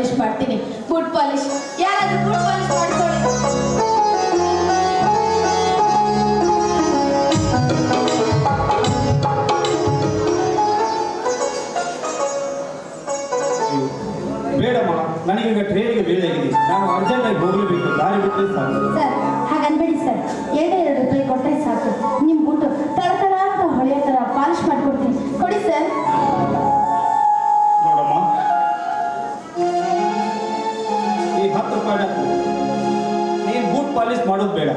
Polish ಮಾಡ್ತೀನಿ. Food polish. ಯಾರಾದ್ರೂ food polish ಮಾಡ್ಕೊಳ್ಳಿ. ಬೇಡಮ್ಮ ನನಗೀಗ ಟ್ರೈನಿಗೆ ಆಗಿದೆ. ನಾನು ಅರ್ಜೆಂಟಾಗಿ ಹೋಗಲೇಬೇಕು. ದಾರಿ ಬಿಟ್ಟರೆ ಸಾಕು. ಸರ್ ಹಾಗನ್ಬೇಡಿ ಸರ್. ಎರಡೇ ಎರಡು ರೂಪಾಯಿ ಕೊಟ್ಟರೆ ಸಾಕು. ಮಾಡೋದು ಬೇಡ.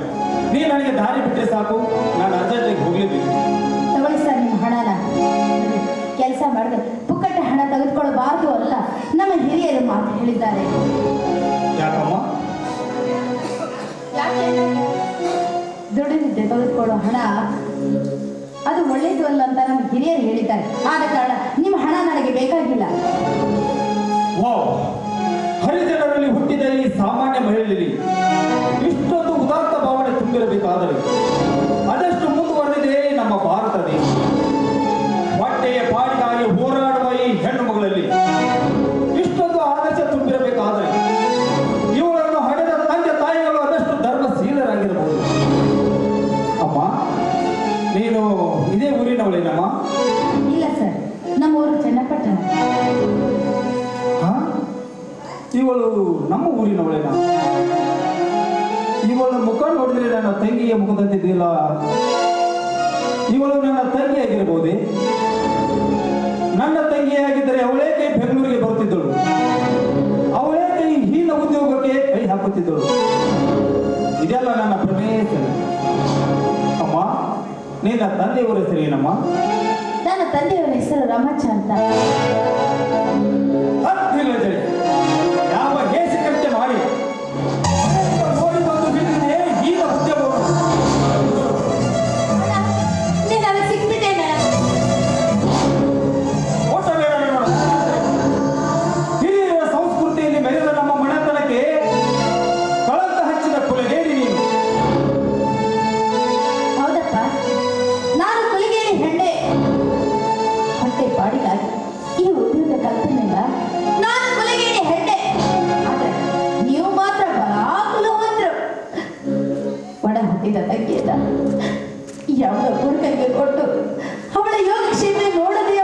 ನೀ ನನಗೆ ದಾರಿ ಬಿಟ್ಟರೆ ಸಾಕು ನಾನು ಅರ್ಜೆಂಟಾಗಿ ಹೋಗ್ಲಿದ್ದೀನಿ ತಗೊಳ್ಳಿ ಸರ್ ನಿಮ್ಮ ಹಣನ. ಕೆಲಸ ಮಾಡಿದೆ ಪುಕ್ಕಟ್ಟೆ ಹಣ ತೆಗೆದುಕೊಳ್ಳಬಾರ್ದು ಅಲ್ಲ. ನಮ್ಮ ಹಿರಿಯರು ಮಾತು ಹೇಳಿದ್ದಾರೆ. ಯಾಕಮ್ಮ? ಯಾಕೆ? ದುಡಿದಿದ್ದೆ ತೆಗೆದುಕೊಳ್ಳೋ ಹಣ. ಅದು ಒಳ್ಳೇದು ಅಲ್ಲ ಅಂತ ನಮ್ಮ ಹಿರಿಯರು ಹೇಳಿದ್ದಾರೆ. ಆದ ಕಾರಣ ನಿಮ್ಮ ಹಣ ನನಗೆ ಬೇಕಾಗಿಲ್ಲ. ಹರಿಜನರಲ್ಲಿ ಹುಟ್ಟಿದ ಈ ಸಾಮಾನ್ಯ ಮಹಿಳೆಯಲ್ಲಿ ತುಂಬಿರಬೇಕಾದರೆ ಅದಷ್ಟು ಮುಂದುವರೆದಿದೆ ನಮ್ಮ ಭಾರತ ದೇಶ. ಬಟ್ಟೆಯ ಪಾಡಿಗಾಗಿ ಹೋರಾಡುವ ಈ ಹೆಣ್ಣು ಮಗಳಲ್ಲಿ ಇಷ್ಟೊಂದು ಆದರ್ಶ ತುಂಬಿರಬೇಕಾದರೆ ಇವುಗಳನ್ನು ಹಡೆದ ತಂದೆ ತಾಯಿಗಳು ಅದಷ್ಟು ಧರ್ಮಶೀಲರಾಗಿರಬಹುದು. ಅಮ್ಮ ನೀನು ಇದೇ ಊರಿನವಳೇನಮ್ಮ ಇಲ್ಲ ಸರ್ ನಮ್ಮ ಊರು ಚನ್ನಪಟ್ಟಣ? ಇವಳು ನಮ್ಮ ಊರಿನವಳೇನ? ಇವಳ ಮುಖ ನೋಡಿದ್ರೆ ನನ್ನ ತಂಗಿಯ ಮುಖದಂತಿದೆಯಲ್ಲ ಇವಳು ನನ್ನ ತಂಗಿ ಆಗಿರಬಹುದೇ ನನ್ನ ತಂಗಿಯಾಗಿದ್ದರೆ ಅವಳೇಕೆ ಬೆಂಗಳೂರಿಗೆ ಬರುತ್ತಿದ್ದಳು. ಅವಳೇಕೆ ಹೀನ ಉದ್ಯೋಗಕ್ಕೆ ಕೈ ಹಾಕುತ್ತಿದ್ದಳು. ಇದೆಲ್ಲ ನನ್ನ ಪ್ರಮೇಯ. ಅಮ್ಮ, ನಿನ್ನ ತಂದೆಯವರ ಹೆಸರೇನಮ್ಮ? ನನ್ನ ತಂದೆಯವರ ಹೆಸರು ರಾಮಚಂದ್ರ ಒಡ ಹುಟ್ಟಿದ ಯಾವ ಯಾವುದೋ ಕೊಟ್ಟು ಅವಳ ಯೋಗಕ್ಷೇಮ ನೋಡದೆ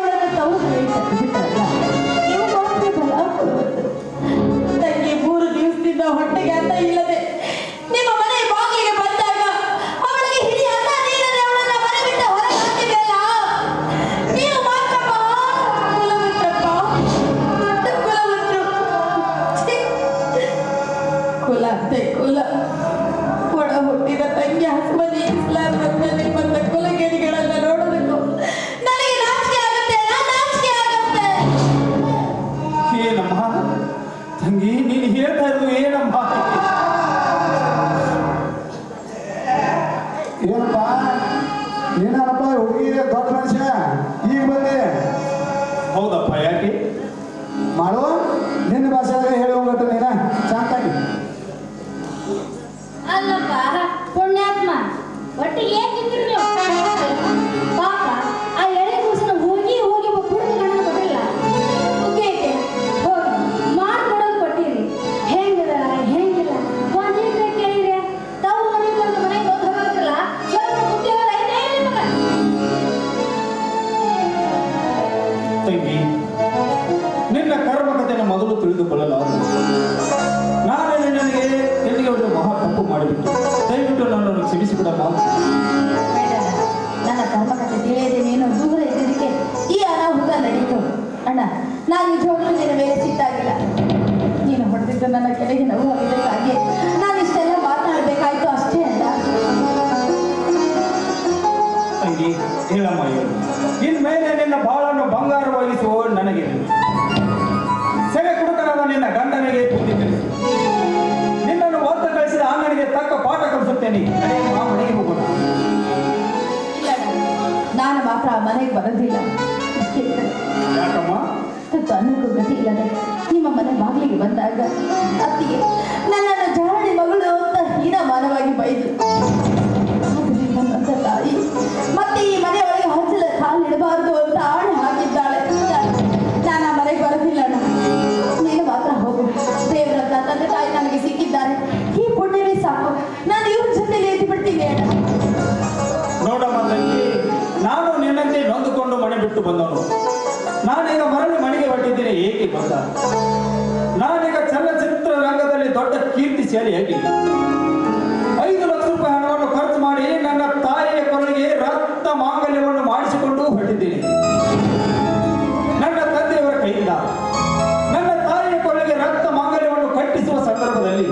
ತಂಗಿ ನೀನು ಹೇಳ್ತಾ ಇರೋದು ಏನಮ್ಮ? ಏನಪ್ಪ? ಏನಪ್ಪ ಹುಡುಗಿ ದೊಡ್ಡ ಮನುಷ್ಯ? ಈಗ ಬಂದೆ. ಹೌದಪ್ಪ ಯಾಕೆ? ಮಾಡುವ ದಯವಿಟ್ಟು ನನ್ನನ್ನು ಕ್ಷಮಿಸಿಬಿಡಮ್ಮ. ಬೇಡ ನನ್ನ ಕರ್ಮಕತೆ ತಿಳಿಯದೆ ನೀನು ದೂರ ಇದ್ದಿದ್ದಕ್ಕೆ ಈ ಅನಾಹುತ ನಡೀತು. ಅಣ್ಣ ನಾನು ನಿಜವಾಗ್ಲೂ ನಿನ್ನ ಮೇಲೆ ಸಿಟ್ಟಾಗಿಲ್ಲ. ನೀನು ಹೊಡೆದಿದ್ದು ನನ್ನ ಕೆಳಗೆ ನೋವು ಆಗಿದ್ದಕ್ಕಾಗಿ ನಾನು ಇಷ್ಟೆಲ್ಲ ಮಾತನಾಡಬೇಕಾಯ್ತು ಅಷ್ಟೇ ಅಣ್ಣ. ತಂಗಿ ಹೇಳಮ್ಮ ಹೇಳು ಇನ್ಮೇಲೆ ನಿನ್ನ ಬಾಳನ್ನು ಬಂಗಾರವಾಗಿಸುವ ನನಗೆ ಸೆರೆ ಕುಡುಕರಾದ ನಿನ್ನ ಗಂಡನಿಗೆ ಬುದ್ಧಿ ತಿಳಿಸು. ಕಳಿಸಿದ ತಕ್ಕ ಪಾಠ ಕಲಿಸುತ್ತೇನೆ. ನಡೆಯಮ್ಮ, ಮನೆಗೆ ಹೋಗೋಣ. ಇಲ್ಲ. ನಾನು ಮಾತ್ರ ಮನೆಗೆ ಬರೋದಿಲ್ಲ. ಯಾಕಮ್ಮ? ಅನ್ನಕ್ಕೂ ಗತಿ ಇಲ್ಲದೆ ನಿಮ್ಮ ಮನೆ ಬಾಗಿಲಿಗೆ ಬಂದಾಗ ಅತ್ತಿಗೆ ನನ್ನನ್ನು ದೊಡ್ಡ ಕೀರ್ತಿ ಸೇರಿ ಹೇಗೆ ಐದು ಲಕ್ಷ ರೂಪಾಯಿ ಹಣವನ್ನು ಖರ್ಚು ಮಾಡಿ ನನ್ನ ತಾಯಿಯ ಕೊರಳಿಗೆ ರಕ್ತ ಮಾಂಗಲ್ಯವನ್ನು ಮಾಡಿಸಿಕೊಂಡು ಹೊರಟಿದ್ದೀನಿ. ನನ್ನ ತಂದೆಯವರ ಕೈಯಿಂದ ನನ್ನ ತಾಯಿಯ ಕೊರಳಿಗೆ ರಕ್ತ ಮಾಂಗಲ್ಯವನ್ನು ಕಟ್ಟಿಸುವ ಸಂದರ್ಭದಲ್ಲಿ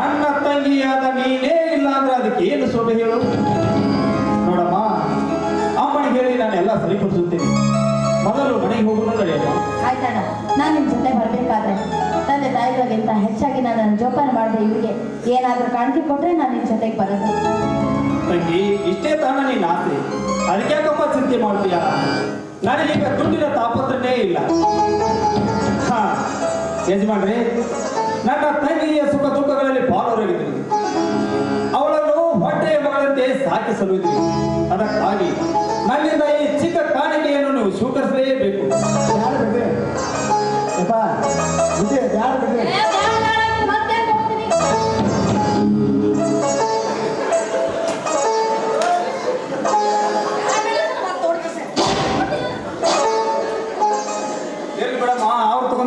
ನನ್ನ ತಂಗಿಯಾದ ನೀನೇ ಇಲ್ಲ ಅಂದ್ರೆ ಅದಕ್ಕೆ ಏನು ಶೋಭೆ ಹೇಳು? ನೋಡಮ್ಮ, ಅಮ್ಮನಿಗೆ ಹೇಳಿ ನಾನು ಎಲ್ಲ ಸರಿಪಡಿಸುತ್ತೇನೆ. ಮೊದಲು ಮನೆಗೆ ಹೋಗೋಣ ನಡೆಯಲ್ಲ ಆಯ್ತಣ್ಣ, ನಾನು ನಿಮ್ಮ ಜೊತೆ ಬರಬೇಕಾದ್ರೆ. ತಂದೆ ತಾಯಿಗಳಿಗಿಂತ ಹೆಚ್ಚಾಗಿ ನನ್ನನ್ನು ಜೋಪಾನ ಮಾಡಿದೆ ಇವರಿಗೆ ಏನಾದರೂ ಕಾಣಿಕೆ ಕೊಟ್ಟರೆ ನಾನು ನಿನ್ನ ಜೊತೆಗೆ ಬರೋದು. ತಂಗಿ, ಇಷ್ಟೇ ತಾನ ನೀನ್ ಆಸೆ. ಅದಕ್ಯಾಕಪ್ಪ ಚಿಂತೆ ಮಾಡ್ತೀಯ? ನನಗೀಗ ದುಡ್ಡಿನ ತಾಪತ್ರನೇ ಇಲ್ಲ. ಹಾ, ಯಜಮಾನ್ರಿ, ನನ್ನ ತಂಗಿಯ ಸುಖ ದುಃಖಗಳಲ್ಲಿ ಪಾಲುವರೆಗಿದ್ದೀನಿ ಅವಳನ್ನು ಹೊಟ್ಟೆಯ ಮಗಳಂತೆ ಸಾಕಿ ಸಲುಹಿದ್ದೀನಿ ಅದಕ್ಕಾಗಿ ನನ್ನಿಂದ ಈ